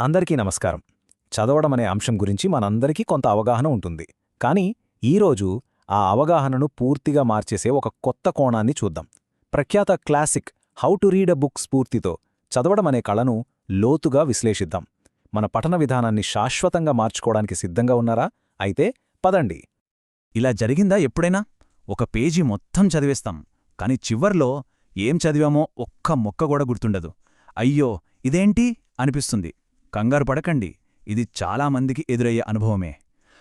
అందరికీ నమస్కారం. చదవడం అనే అంశం గురించి మనందరికీ కొంత అవగాహన ఉంటుంది. కానీ ఈరోజు ఆ అవగాహనను పూర్తిగా మార్చేసే ఒక కొత్త కోణాన్ని చూద్దాం. ప్రఖ్యాత classic how to read a book స్ఫూర్తితో చదవడం అనే కళను లోతుగా విశ్లేషిద్దాం. మన పఠన విధానాన్ని శాశ్వతంగా మార్చుకోవడానికి సిద్ధంగా ఉన్నారా? అయితే పదండి. ఇలా జరిగిందా ఎప్పుడైనా? ఒక పేజీ మొత్తం చదివేస్తాం. కాని చివర్లో ఏం చదివామో ఒక్క మొక్క కూడా గుర్తుండదు. అయ్యో! ఇదేంటి? అనిపిస్తుంది. కంగారు పడకండి. ఇది చాలామందికి ఎదురయ్యే అనుభవమే.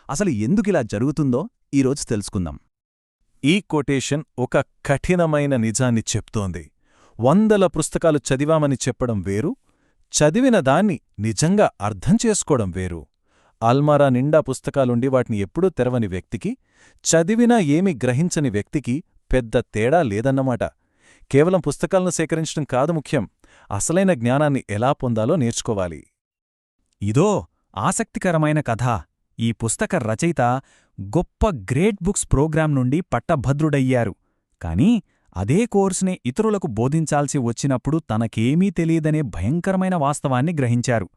అసలు ఎందుకిలా జరుగుతుందో ఈరోజు తెలుసుకుందాం. ఈ కొటేషన్ ఒక కఠినమైన నిజాన్ని చెప్తోంది. వందల పుస్తకాలు చదివామని చెప్పడం వేరు చదివిన దాన్ని నిజంగా అర్థం చేసుకోవడం వేరు. అల్మారా నిండా పుస్తకాలుండి వాటిని ఎప్పుడూ తెరవని వ్యక్తికి చదివినా ఏమీ గ్రహించని వ్యక్తికి పెద్ద తేడా లేదన్నమాట. కేవలం పుస్తకాలను సేకరించడం కాదు ముఖ్యం అసలైన జ్ఞానాన్ని ఎలా పొందాలో నేర్చుకోవాలి. ఇదో ఆసక్తికరమైన కథ. ఈ పుస్తక రచయిత గొప్ప గ్రేట్ బుక్స్ ప్రోగ్రాం నుండి పట్టభద్రుడయ్యారు. కాని అదే కోర్సునే ఇతరులకు బోధించాల్సి వచ్చినప్పుడు తనకేమీ తెలియదనే భయంకరమైన వాస్తవాన్ని గ్రహించారు.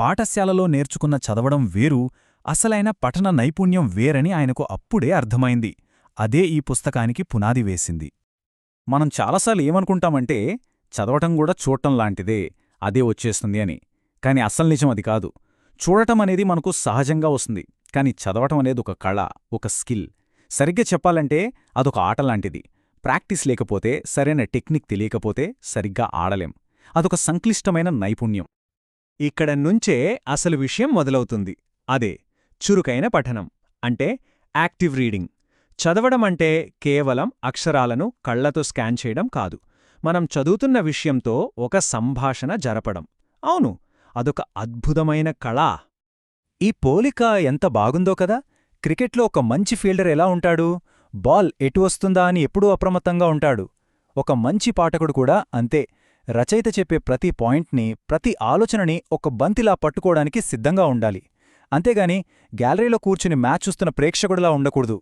పాఠశాలలో నేర్చుకున్న చదవడం వేరు అసలైన పఠన నైపుణ్యం వేరని ఆయనకు అప్పుడే అర్థమైంది. అదే ఈ పుస్తకానికి పునాది వేసింది. మనం చాలాసార్లు ఏమనుకుంటామంటే చదవటం కూడా చూడటం లాంటిదే అదే వచ్చేస్తుంది అని. కాని అస్సలు నిజం అది కాదు. చూడటం అనేది మనకు సహజంగా వస్తుంది. కాని చదవటం అనేది ఒక కళ ఒక స్కిల్. సరిగ్గా చెప్పాలంటే అదొక ఆట లాంటిది. ప్రాక్టీస్ లేకపోతే సరైన టెక్నిక్ తెలియకపోతే సరిగ్గా ఆడలేం. అదొక సంక్లిష్టమైన నైపుణ్యం. ఇక్కడ నుంచే అసలు విషయం మొదలవుతుంది. అదే చురుకైన పఠనం అంటే యాక్టివ్ రీడింగ్. చదవడం అంటే కేవలం అక్షరాలను కళ్ళతో స్కాన్ చేయడం కాదు. మనం చదువుతున్న విషయంతో ఒక సంభాషణ జరపడం. అవును అదొక అద్భుతమైన కళ. ఈ పోలిక ఎంత బాగుందో కదా! క్రికెట్లో ఒక మంచి ఫీల్డర్ ఎలా ఉంటాడు? బాల్ ఎటు వస్తుందా అని ఎప్పుడూ అప్రమత్తంగా ఉంటాడు. ఒక మంచి పాఠకుడు కూడా అంతే. రచయిత చెప్పే ప్రతి పాయింట్ని ప్రతి ఆలోచనని ఒక బంతిలా పట్టుకోవడానికి సిద్ధంగా ఉండాలి. అంతేగాని గ్యాలరీలో కూర్చుని మ్యాచ్ చూస్తున్న ప్రేక్షకుడిలా ఉండకూడదు.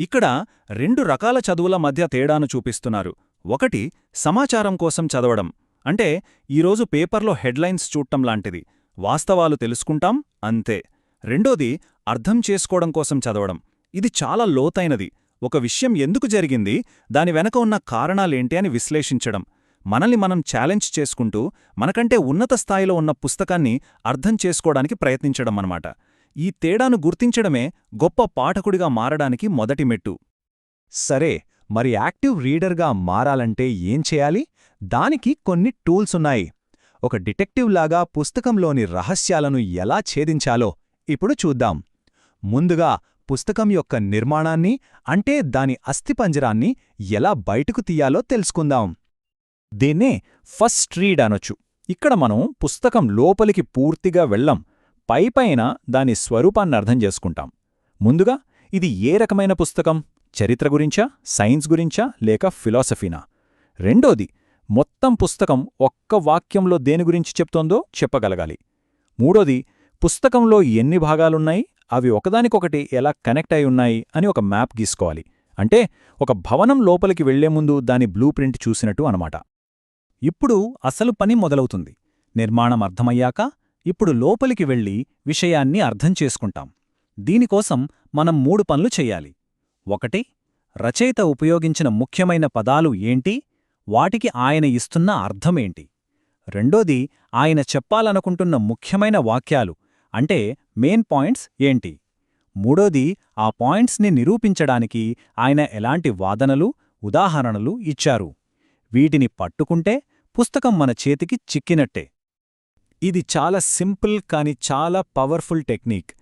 ఇక్కడ రెండు రకాల చదువుల మధ్య తేడాను చూపిస్తున్నారు. ఒకటి సమాచారం కోసం చదవడం. అంటే ఈరోజు పేపర్లో హెడ్లైన్స్ చూడటం లాంటిది. వాస్తవాలు తెలుసుకుంటాం అంతే. రెండోది అర్థం చేసుకోవడం కోసం చదవడం. ఇది చాలా లోతైనది. ఒక విషయం ఎందుకు జరిగింది దాని వెనక ఉన్న కారణాలేంటి అని విశ్లేషించడం. మనల్ని మనం ఛాలెంజ్ చేసుకుంటూ మనకంటే ఉన్నత స్థాయిలో ఉన్న పుస్తకాన్ని అర్థం చేసుకోవడానికి ప్రయత్నించడం అన్నమాట. ఈ తేడాను గుర్తించడమే గొప్ప పాఠకుడిగా మారడానికి మొదటి మెట్టు. సరే మరి యాక్టివ్ రీడర్గా మారాలంటే ఏం చేయాలి? దానికి కొన్ని టూల్స్ ఉన్నాయి ఒక డిటెక్టివ్ లాగా పుస్తకంలోని రహస్యాలను ఎలా ఛేదించాలో ఇప్పుడు చూద్దాం. ముందుగా పుస్తకం యొక్క నిర్మాణాన్ని అంటే దాని అస్థిపంజరాన్ని ఎలా బయటకు తీయాలో తెలుసుకుందాం. దీన్నే ఫస్ట్ రీడ్ అనొచ్చు. ఇక్కడ మనం పుస్తకం లోపలికి పూర్తిగా వెళ్ళం. పైపైన దాని స్వరూపాన్ని అర్థం చేసుకుంటాం. ముందుగా ఇది ఏ రకమైన పుస్తకం? చరిత్ర గురించా? సైన్స్ గురించా? లేక ఫిలాసఫీనా? రెండోది మొత్తం పుస్తకం ఒక్క వాక్యంలో దేని గురించి చెప్తోందో చెప్పగలగాలి. మూడోది పుస్తకంలో ఎన్ని భాగాలున్నాయి అవి ఒకదానికొకటి ఎలా కనెక్ట్ అయి ఉన్నాయి అని ఒక మ్యాప్ గీసుకోవాలి. అంటే ఒక భవనం లోపలికి వెళ్ళే ముందు దాని బ్లూ ప్రింట్ చూసినట్టు అనమాట ఇప్పుడు అసలు పని మొదలవుతుంది. నిర్మాణం అర్థమయ్యాక ఇప్పుడు లోపలికి వెళ్ళి విషయాన్ని అర్థం చేసుకుంటాం. దీనికోసం మనం మూడు పనులు చెయ్యాలి ఒకటి రచయిత ఉపయోగించిన ముఖ్యమైన పదాలు ఏంటి? వాటికి ఆయన ఇస్తున్న అర్థమేంటి? రెండోది ఆయన చెప్పాలనుకుంటున్న ముఖ్యమైన వాక్యాలు అంటే మెయిన్ పాయింట్స్ ఏంటి? మూడోది ఆ పాయింట్స్ని నిరూపించడానికి ఆయన ఎలాంటి వాదనలు ఉదాహరణలు ఇచ్చారు? వీటిని పట్టుకుంటే పుస్తకం మన చేతికి చిక్కినట్టే. ఇది చాలా సింపుల్ కాని చాలా పవర్ఫుల్ టెక్నిక్.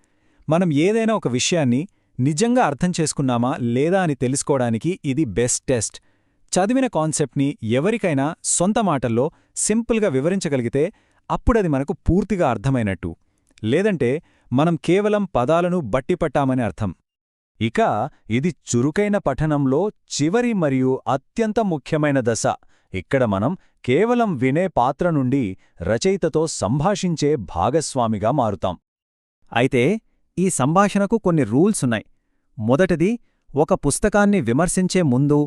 మనం ఏదైనా ఒక విషయాన్ని నిజంగా అర్థం చేసుకున్నామా లేదా అని తెలుసుకోవడానికి ఇది బెస్ట్ టెస్ట్. చదివిన కాన్సెప్ట్ని ఎవరికైనా సొంత మాటల్లో సింపుల్గా వివరించగలిగితే అప్పుడది మనకు పూర్తిగా అర్థమైనట్టు. లేదంటే మనం కేవలం పదాలను బట్టిపట్టామని అర్థం. ఇక ఇది చురుకైన పఠనంలో చివరి మరియు అత్యంత ముఖ్యమైన దశ. ఇక్కడ మనం కేవలం వినే పాత్ర నుండి రచయితతో సంభాషించే భాగస్వామిగా మారుతాం. అయితే ఈ సంభాషణకు కొన్ని రూల్స్ ఉన్నాయి. మొదటిది ఒక పుస్తకాన్ని విమర్శించే ముందు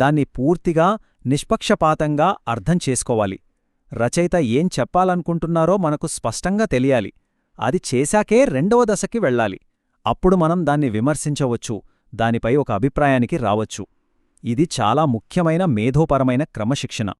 దాన్ని పూర్తిగా నిష్పక్షపాతంగా అర్థం చేసుకోవాలి. రచయిత ఏం చెప్పాలనుకుంటున్నారో మనకు స్పష్టంగా తెలియాలి. అది చేశాకే రెండవ దశకి వెళ్ళాలి. అప్పుడు మనం దాన్ని విమర్శించవచ్చు దానిపై ఒక అభిప్రాయానికి రావచ్చు. ఇది చాలా ముఖ్యమైన మేధోపరమైన క్రమశిక్షణ.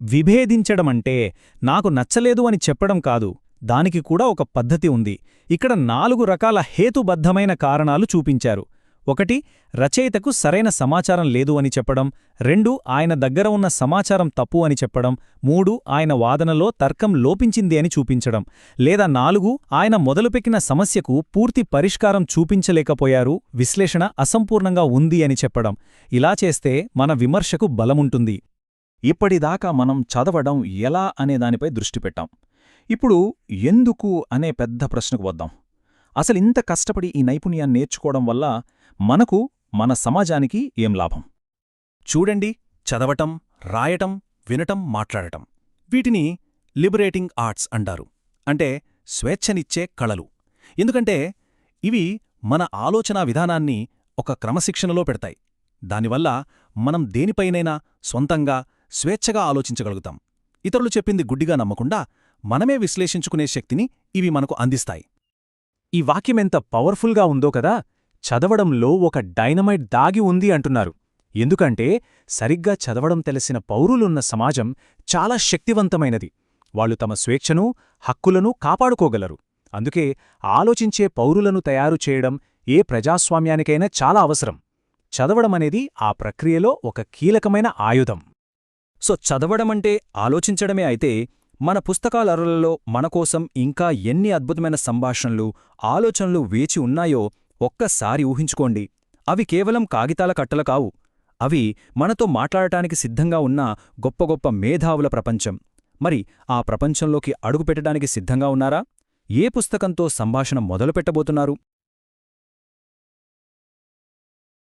విభేదించడమంటే నాకు నచ్చలేదు అని చెప్పడం కాదు దానికి కూడా ఒక పద్ధతి ఉంది. ఇక్కడ నాలుగు రకాల హేతుబద్ధమైన కారణాలు చూపించారు. ఒకటి రచయితకు సరైన సమాచారం లేదు అని చెప్పడం. రెండు ఆయన దగ్గర ఉన్న సమాచారం తప్పు అని చెప్పడం. మూడు ఆయన వాదనలో తర్కం లోపించింది అని చూపించడం. లేదా నాలుగు ఆయన మొదలుపెక్కిన సమస్యకు పూర్తి పరిష్కారం చూపించలేకపోయారు. విశ్లేషణ అసంపూర్ణంగా ఉంది అని చెప్పడం. ఇలా చేస్తే మన విమర్శకు బలముంటుంది. ఇప్పటిదాకా మనం చదవడం ఎలా అనే దానిపై దృష్టి పెట్టాం. ఇప్పుడు ఎందుకు అనే పెద్ద ప్రశ్నకు వద్దాం. అసలింత కష్టపడి ఈ నైపుణ్యాన్ని నేర్చుకోవడం వల్ల మనకు మన సమాజానికి ఏం లాభం? చూడండి చదవటం రాయటం వినటం మాట్లాడటం. వీటిని లిబరేటింగ్ ఆర్ట్స్ అంటారు. అంటే స్వేచ్ఛనిచ్చే కళలు. ఎందుకంటే ఇవి మన ఆలోచనా విధానాన్ని ఒక క్రమశిక్షణలో పెడతాయి. దానివల్ల మనం దేనిపైనైనా సొంతంగా స్వేచ్ఛగా ఆలోచించగలుగుతాం. ఇతరులు చెప్పింది గుడ్డిగా నమ్మకుండా మనమే విశ్లేషించుకునే శక్తిని ఇవి మనకు అందిస్తాయి. ఈ వాక్యమెంత పవర్ఫుల్గా ఉందో కదా! చదవడంలో ఒక డైనమైట్ దాగి ఉంది అంటున్నారు. ఎందుకంటే సరిగ్గా చదవడం తెలిసిన పౌరులున్న సమాజం చాలా శక్తివంతమైనది. వాళ్ళు తమ స్వేచ్ఛను హక్కులను కాపాడుకోగలరు. అందుకే ఆలోచించే పౌరులను తయారు చేయడం ఏ ప్రజాస్వామ్యానికైనా చాలా అవసరం. చదవడమనేది ఆ ప్రక్రియలో ఒక కీలకమైన ఆయుధం. సో చదవడమంటే ఆలోచించడమే అయితే మన పుస్తకాలరలలో మనకోసం ఇంకా ఎన్ని అద్భుతమైన సంభాషణలు ఆలోచనలు వేచి ఉన్నాయో ఒక్కసారి ఊహించుకోండి. అవి కేవలం కాగితాల కట్టలు కావు. అవి మనతో మాట్లాడటానికి సిద్ధంగా ఉన్న గొప్ప గొప్ప మేధావుల ప్రపంచం. మరి ఆ ప్రపంచంలోకి అడుగుపెట్టడానికి సిద్ధంగా ఉన్నారా? ఏ పుస్తకంతో సంభాషణ మొదలుపెట్టబోతున్నారు?